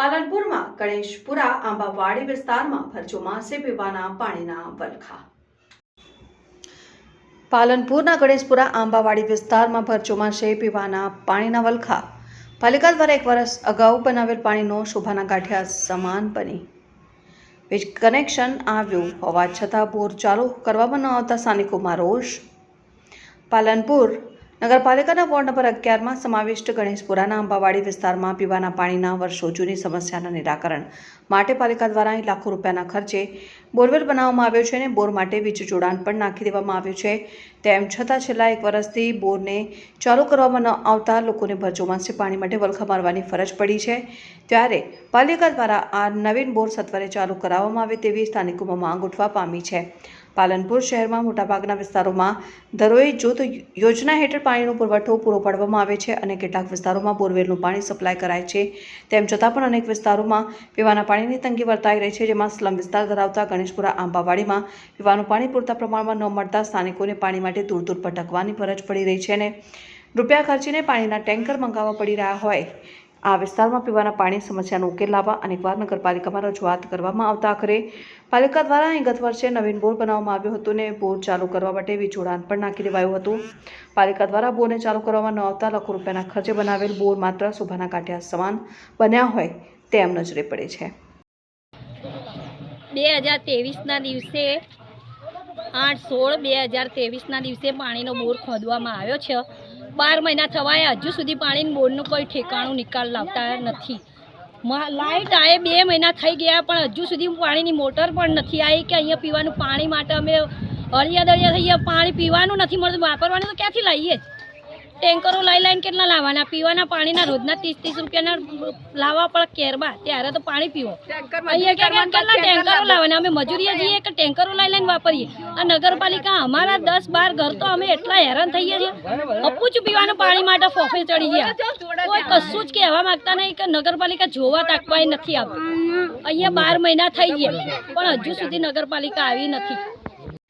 પાલનપુરમાં ગણેશપુરા, આંબાવાડી વિસ્તારમાં ભરચોમાસે પીવાના પાણીના વલખા. પાલનપુરના ગણેશપુરા, આંબાવાડી વિસ્તારમાં ભરચોમાસે પીવાના પાણીના વલખા. પાલિકા દ્વારા એક વર્ષ અગાઉ બનાવેલ પાણીનો શોભાના ગાંઠિયા સમાન બની. વીજ કનેક્શન આવ્યું હોવા છતાં બોર ચાલુ કરવામાં ન આવતા સ્થાનિકોમાં રોષ. પાલનપુર નગરપાલિકાના વોર્ડ નંબર અગિયારમાં સમાવિષ્ટ ગણેશપુરાના અંબાવાડી વિસ્તારમાં પીવાના પાણીના વર્ષો જૂની સમસ્યાના નિરાકરણ માટે પાલિકા દ્વારા લાખો રૂપિયાના ખર્ચે બોરવેલ બનાવવામાં આવ્યો છે અને બોર માટે વીજ જોડાણ પણ નાખી દેવામાં આવ્યું છે. તેમ છતાં છેલ્લા એક વર્ષથી બોરને ચાલુ કરવામાં ન આવતા લોકોને ભર ચોમાસે પાણી માટે વલખા મારવાની ફરજ પડી છે. ત્યારે પાલિકા દ્વારા આ નવીન બોર સત્વરે ચાલુ કરાવવામાં આવે તેવી સ્થાનિકોમાં માંગ ઉઠવા પામી છે. પાલનપુર શહેરમાં મોટાભાગના વિસ્તારોમાં દરોઈ જૂથ યોજના હેઠળ પાણીનો પુરવઠો પૂરો પાડવામાં આવે છે અને કેટલાક વિસ્તારોમાં બોરવેલનું પાણી સપ્લાય કરાય છે. તેમ છતાં પણ અનેક વિસ્તારોમાં પીવાના પાણીની તંગી વર્તાઈ રહી છે, જેમાં સ્લમ વિસ્તાર ધરાવતા ગણેશપુરા, આંબાવાડીમાં પીવાનું પાણી પૂરતા પ્રમાણમાં ન મળતા સ્થાનિકોને પાણી માટે દૂર દૂર ભટકવાની ફરજ પડી રહી છે અને રૂપિયા ખર્ચીને પાણીના ટેન્કર મંગાવવા પડી રહ્યા હોય. આ વિસ્તારમાં પીવાના પાણી સમસ્યાનો ઉકેલ લાવવા અનેકવાર નગરપાલિકામાં રજૂઆત કરવામાં આવતા આખરે પાલિકા દ્વારા અહીં ગત વર્ષે નવીન બોર બનાવવામાં આવ્યો હતો ને બોર ચાલુ કરવા માટે વીજ જોડાણ પણ નાખી દેવાયું હતું. પાલિકા દ્વારા બોરને ચાલુ કરવામાં ન આવતા લાખો રૂપિયાના ખર્ચે બનાવેલ બોર માત્ર શોભાના કાંઠિયા સમાન બન્યા હોય તેમ નજરે પડે છે. બે હજાર ત્રેવીસના દિવસે આઠ સોળ બે હજાર ત્રેવીસના દિવસે પાણીનો બોર ખોદવામાં આવ્યો છે. બાર મહિના થવાય, હજુ સુધી પાણીની બોરનું કોઈ ઠેકાણું નિકાલ લાવતા નથી. લાઇટ આવે બે મહિના થઈ ગયા, પણ હજુ સુધી પાણીની મોટર પણ નથી આવી કે અહીંયા પીવાનું પાણી માટે અમે અળિયા દળિયા ગયા પાણી પીવાનું નથી મળતું, વાપરવાનું તો ક્યાંથી લાવીએ ટેન્કરો લઈ લઈને કેટલા લાવવાના? પીવાના પાણીના રોજના ત્રીસ ત્રીસ રૂપિયાના લાવવા પડે કેરબા. ત્યારે તો પાણી પીવો. અહીંયા કેટલા ટેન્કરો લાવવાના? અમે મજૂરીએ જઈએ કે ટેન્કરો લઈ લઈને વાપરીએ? આ નગરપાલિકા અમારા દસ બાર ઘર તો અમે એટલા હેરાન થઈએ છીએ. અપું પીવાનું પાણી માટે ફોફે ચડી ગયા. કોઈ કશું જ કહેવા માંગતા નહીં કે નગરપાલિકા જોવા તાકવાય નથી આવતી. અહીંયા બાર મહિના થઈ ગયા. પણ હજુ સુધી નગરપાલિકા આવી નથી.